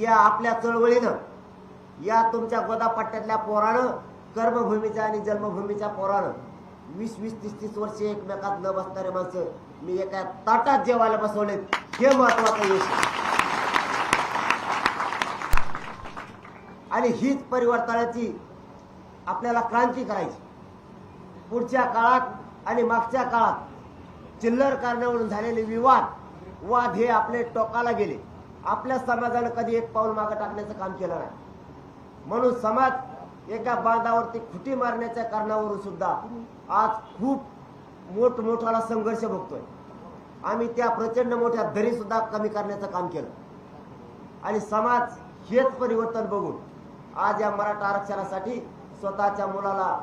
या आपल्या चळवळीनं या तुमच्या गोदापट्ट्यातल्या पोरानं कर्मभूमीच्या आणि जन्मभूमीच्या पोरानं वीस वीस तीस तीस वर्ष एकमेकात न बसणारे माणसं मी एका ताटात जेवायला बसवले हे महत्वाचं यश आणि हीच परिवर्तनाची आपल्याला क्रांती करायची. पुढच्या काळात आणि मागच्या काळात चिल्लर कारणावरून झालेले विवाद वाद हे आपले टोकाला गेले. आपल्या समाजानं कधी एक पाऊल मागे टाकण्याचं काम केलं नाही. म्हणून समाज एका बांधावरती खुटी मारण्याच्या कारणावरून सुद्धा आज खूप मोठमोठाला संघर्ष भोगतोय. आम्ही त्या प्रचंड मोठ्या दरी सुद्धा कमी करण्याचं काम केलं. आणि समाज हेच परिवर्तन बघून आज या मराठा आरक्षणासाठी स्वतःच्या मुलाला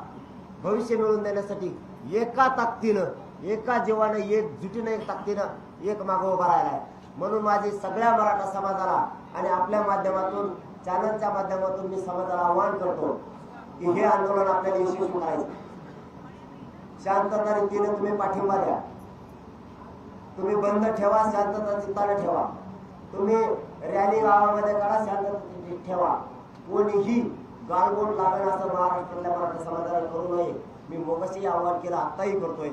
भविष्य मिळवून देण्यासाठी एका ताकदीनं एका जीवानं एक जुटीनं एक ताकदीनं एक मागं उभा राहिला आहे. म्हणून माझी सगळ्या मराठा समाजाला आणि आपल्या माध्यमातून चॅनलच्या माध्यमातून मी समाजाला आवाहन करतो की हे आंदोलन आपल्याला यशस्वी करायचं शांतता रीतीने तुम्ही पाठिंबा द्या. तुम्ही बंद ठेवा शांतता चित्ताने ठेवा. तुम्ही रॅली गावामध्ये काढा शांतता ठेवा. कोणीही गालबोट लागण असं महाराष्ट्रातल्या मराठा समाजाला करू नये. मी मोगशी आवाहन केलं आत्ताही करतोय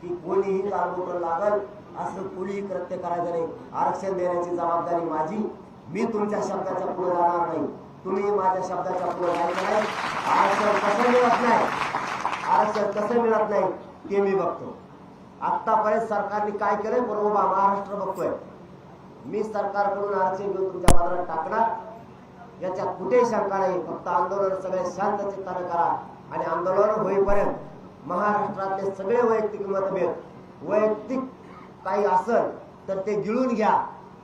की कोणीही गालबोट लागल असं कुणी कृत्य करायचं नाही. आरक्षण देण्याची जबाबदारी माझी. मी तुमच्या शब्दाच्या पुढे जाणार नाही. तुम्ही माझ्या शब्दाच्या पुढे जायचं नाही. आरक्षण कसं मिळत नाही? आरक्षण कसं मिळत नाही ते मी बघतो. आतापर्यंत सरकारने काय केलंय? बरोबर महाराष्ट्र बघतोय. मी सरकारकडून आरक्षण घेऊन तुमच्या बाजारात टाकणार. याच्यात कुठेही शंका नाही. फक्त आंदोलन सगळे शांत चित्ताने करा. आणि आंदोलन होईपर्यंत महाराष्ट्रातले सगळे वैयक्तिक मतभेद वैयक्तिक काही असल तर ते गिळून घ्या.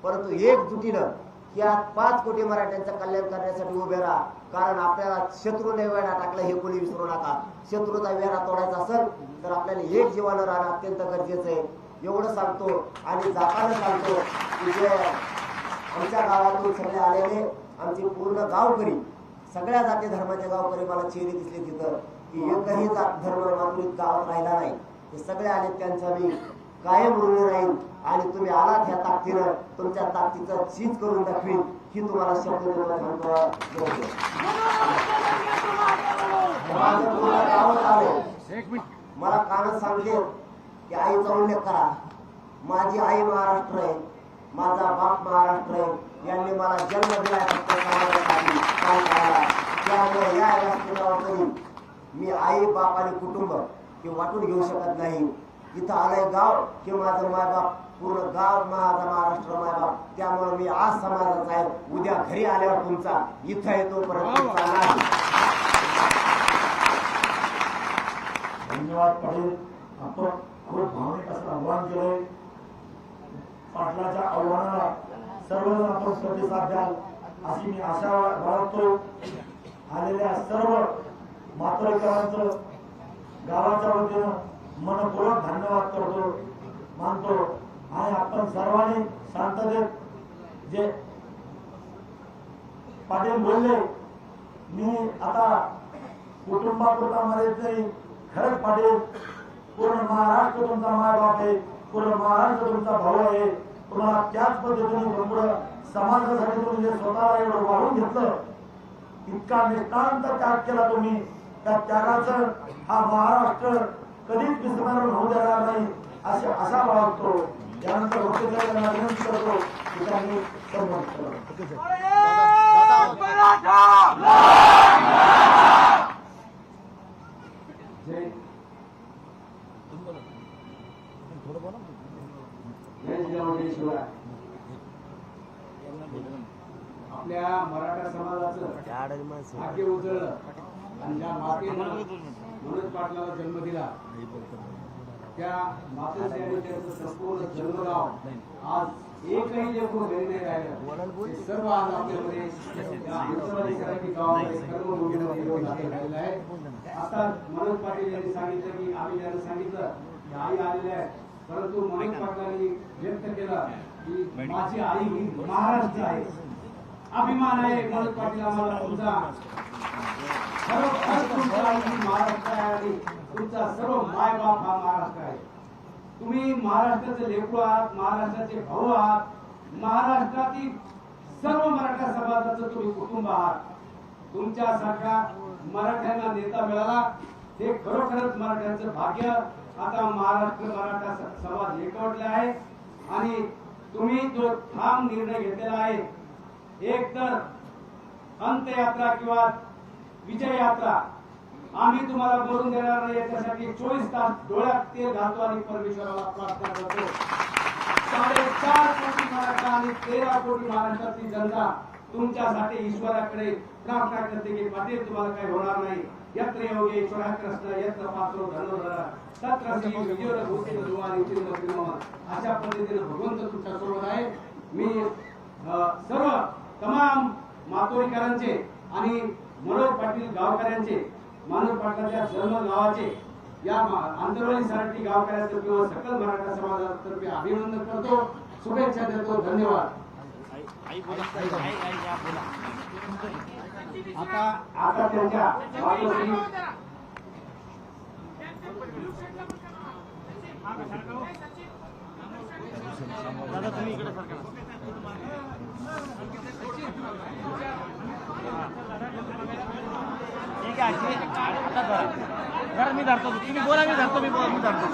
परंतु एकजुटीनं या पाच कोटी मराठ्यांचं कल्याण करण्यासाठी उभे राहा. कारण आपल्याला शत्रूने वेढा टाकला हे कोणी विसरू नका. शत्रूचा वेढा तोडायचा असेल तर आपल्याला एक जीवानं राहणं अत्यंत गरजेचं आहे. एवढं सांगतो आणि जाताना सांगतो की जे आमच्या गावातून सगळे आलेले आमचे पूर्ण गावकरी सगळ्या जाती धर्माचे गावकरी मला चेहरे दिसले तिथं की एकही जात धर्म मातुरीत गावात राहिला नाही. हे सगळे आले त्यांचा मी कायम ऋणी राहील आणि तुम्ही आलात ह्या ताकदीनं तुमच्या ताकदीचं चीज करून दाखवीन ही तुम्हाला शब्द मला कानच सांगते की आईचा उल्लेख करा. माझी आई महाराष्ट्र आहे माझा बाप महाराष्ट्र आहे यांनी मला जन्म दिला त्यामुळे या मी आई बाप आणि कुटुंब हे वाटून घेऊ शकत नाही. इथं आलंय गाव की माझं मायबाप पूर्ण गाव माझा महाराष्ट्र मायबाप त्यामुळे मी आज समाजाचा आहे. उद्या घरी आल्यावर तुमचा इथं येतो परत तुमचा नाही धन्यवाद पाटील. आपण खूप भावनिक असं आव्हान केलंय. पाटलाच्या आव्हानाला सर्वजण आपण प्रतिसाद द्याल अशी मी आशा बाळगतो. आलेल्या सर्व मातोरीकरांचं गावाच्या वतीनं मनपूर्वक धन्यवाद करतो मानतो. आणि आपण सर्वांनी शांततेत जे पाटील बोलले मी आता कुटुंबापुरता मर्यादित नाही. खरंच पाटील पूर्ण महाराष्ट्र तुमचा मायबाप आहे. पूर्ण महाराष्ट्र तुमचा भाऊ आहे. तुम्हाला त्याच पद्धतीने पुढं समाजासाठी तुम्ही जे स्वतःला एवढं वाढून घेतलं इतका निष्ठांत त्याग केला तुम्ही. त्या त्यागाचं हा महाराष्ट्र कधीच विस्मरण होऊ देणार नाही. असे असा बाळगतो त्यानंतर वक्तव्याला विनंती करतो की त्यांनी संबोधित करावं. जय जय जिजाऊ जय शिवराय आपल्या मराठा समाजाचं भाग्य उजळलं. आणि ज्या मातेनं मनोज पाटलाला जन्म दिला. त्या मातेचे आणि त्यांचं संपूर्ण जन्मगाव आज एकही लेकरू घरी नाही राहिलं. सर्व आज आपल्यामध्ये या अंतराधिकाराची गावामध्ये येऊन राहिलेलं आहे. आता मनोज पाटील यांनी सांगितलं की आम्ही त्यांना सांगितलं की आई आलेल्या आहे. परंतु मनोज पाटलांनी व्यक्त केलं की माझी आई ही महाराष्ट्र आहे. अभिमान आहे. मनोज पाटील आम्हाला तुमचा खरोखर महाराष्ट्र आहे आणि तुमचा सर्व मायबाप हा महाराष्ट्र आहे तुम्ही महाराष्ट्राचे लेकरू आहात महाराष्ट्राचे भाऊ आहात. महाराष्ट्रातील सर्व मराठा समाजाचं तुम्ही कुटुंब आहात तुमच्यासारखा मराठ्यांना नेता मिळाला. हे खरोखरच मराठ्यांचं भाग्य आता महाराष्ट्र मराठा समाज एकवटला आहे. आणि तुम्ही जो ठाम निर्णय घेतलेला आहे एक तर अंत्ययात्रा किंवा विजय यात्रा आम्ही तुम्हाला बोलून देणार नाही याच्यासाठी चोवीस तास डोळ्यात तेल घालतो आणि परमेश्वराला प्रार्थना करतो. साडेचार कोटी महाराष्ट्र आणि तेरा कोटी महाराष्ट्रातली जनता तुमच्यासाठी ईश्वराकडे प्रार्थना करते की पाटील तुम्हाला काही होणार नाही. यत्र योगे ईश्वराकृष्ण यत्र पात्रो धनुर्धर तत्र श्री विजय भूती दुवारी अशा पद्धतीने भगवंत तुमच्यासोबत आहे. मी सर्व तमाम मातोरीकरांचे आणि मनोज पाटील गावकऱ्यांचे मनोज पाटलाच्या जन्म गावाचे या आंतरवाली सराठी गावकऱ्यातर्फे किंवा सकल मराठा समाजातर्फे अभिनंदन करतो. शुभेच्छा देतो. धन्यवाद. आता आता त्यांच्या दादा तुम्ही इकडे सरकार आहे. आता धरा धरा मी धरतो. तुम्ही बोला मी धरतो मी बोला मी धरतो.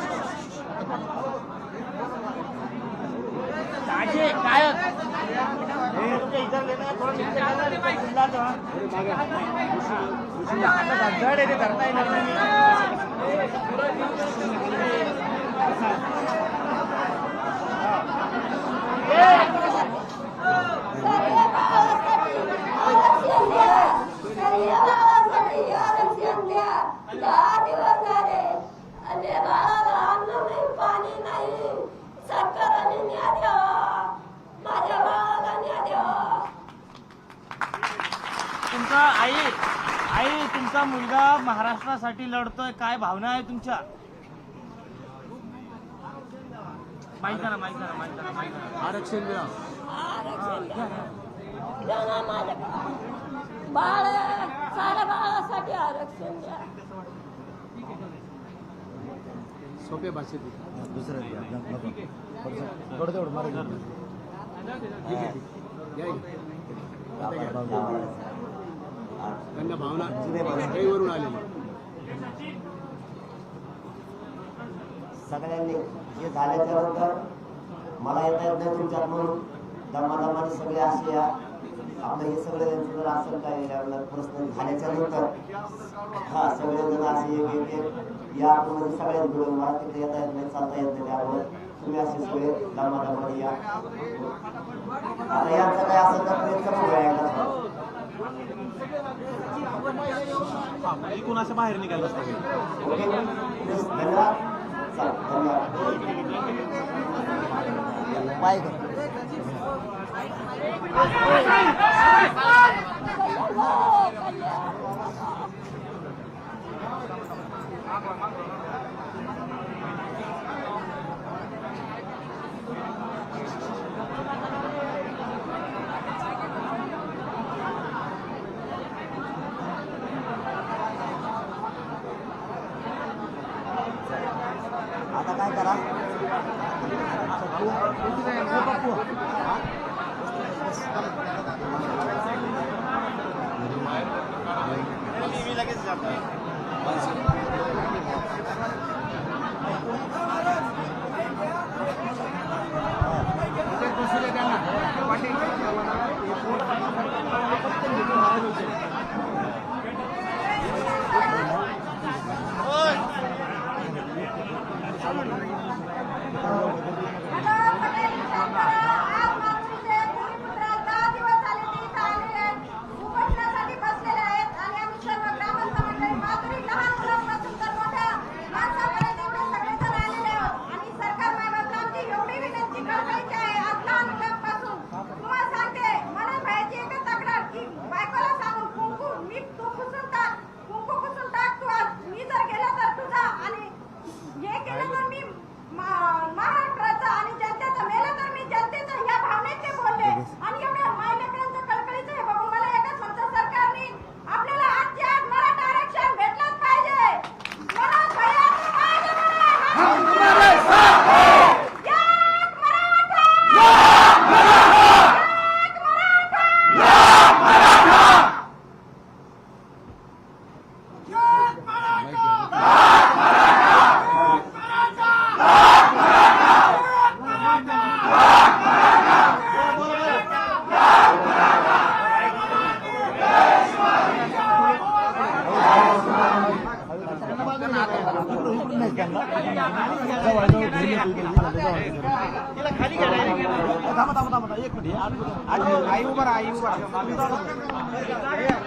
ताजे काय? हे तुमच्या इतर लेणं आहे, थोडं नीचे करा, नीचे खुल्ला नाही पाणी नाही सरकारने न्याय द्यावा माझ्या बाळाला न्याय द्यावा तुमचा आई आई तुमचा मुलगा महाराष्ट्रासाठी लढतोय. काय भावना आहे तुमच्या? माहीत ना माहीत ना माहीत ना माहीत ना आरक्षण द्या. आरक्षण द्या. द्या ना माझ्या. बाळ साऱ्या बाळासाठी आरक्षण द्या. सोप्या भाषेत त्यांना भावना वरून आलेली. सगळ्यांनी हे झाल्याच्यानंतर मला येता येत नाही तुमच्यात म्हणून. दमादमाने सगळे असे या. आपलं हे सगळं यांचं जर असेल काय प्रश्न झाल्याच्यानंतर. हा सगळे जण असे एक या आतमध्ये सगळ्यात मिळून मला तिथे येता येत नाही चालता येत नाही त्यामुळे तुम्ही असे सगळे दमादमाने या आता यांचं काय असं तर प्रयत्न बघूया एकदा. एकूण असं बाहेर निघायला ओके धन्यवाद धन्यवाद बाय आता काय करा मी थांबा एक मिनिट आठ मिनिट. आई उभा राहा, आई उभा पुढे या,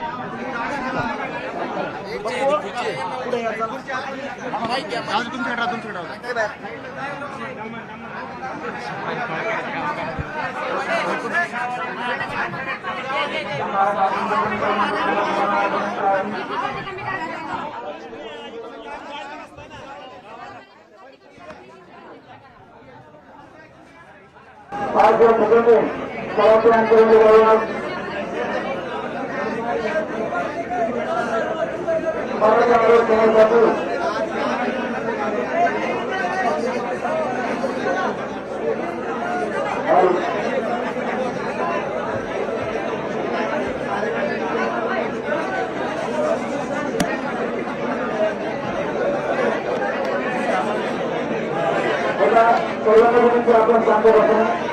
चला. आज या ठिकाणी সমাপ্রাণ করতে পারলাম আপনার সামনে রকম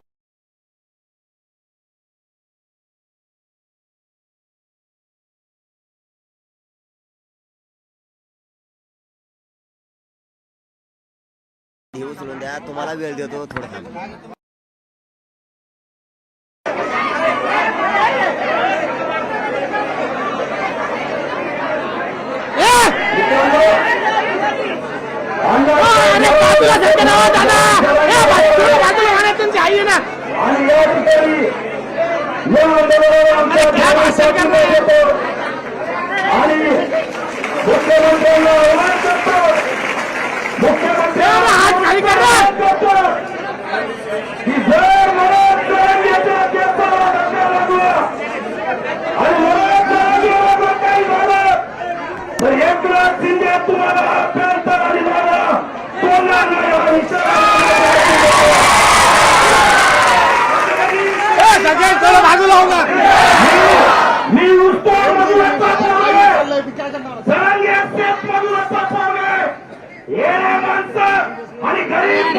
तुम्हाला वेळ देतो थोडा आणि या ठिकाणी या आंदोलनाला आमच्या भावी सरकारने येतो आणि मुख्यमंत्र्यांना आव्हान करतो मुख्यमंत्र्यांना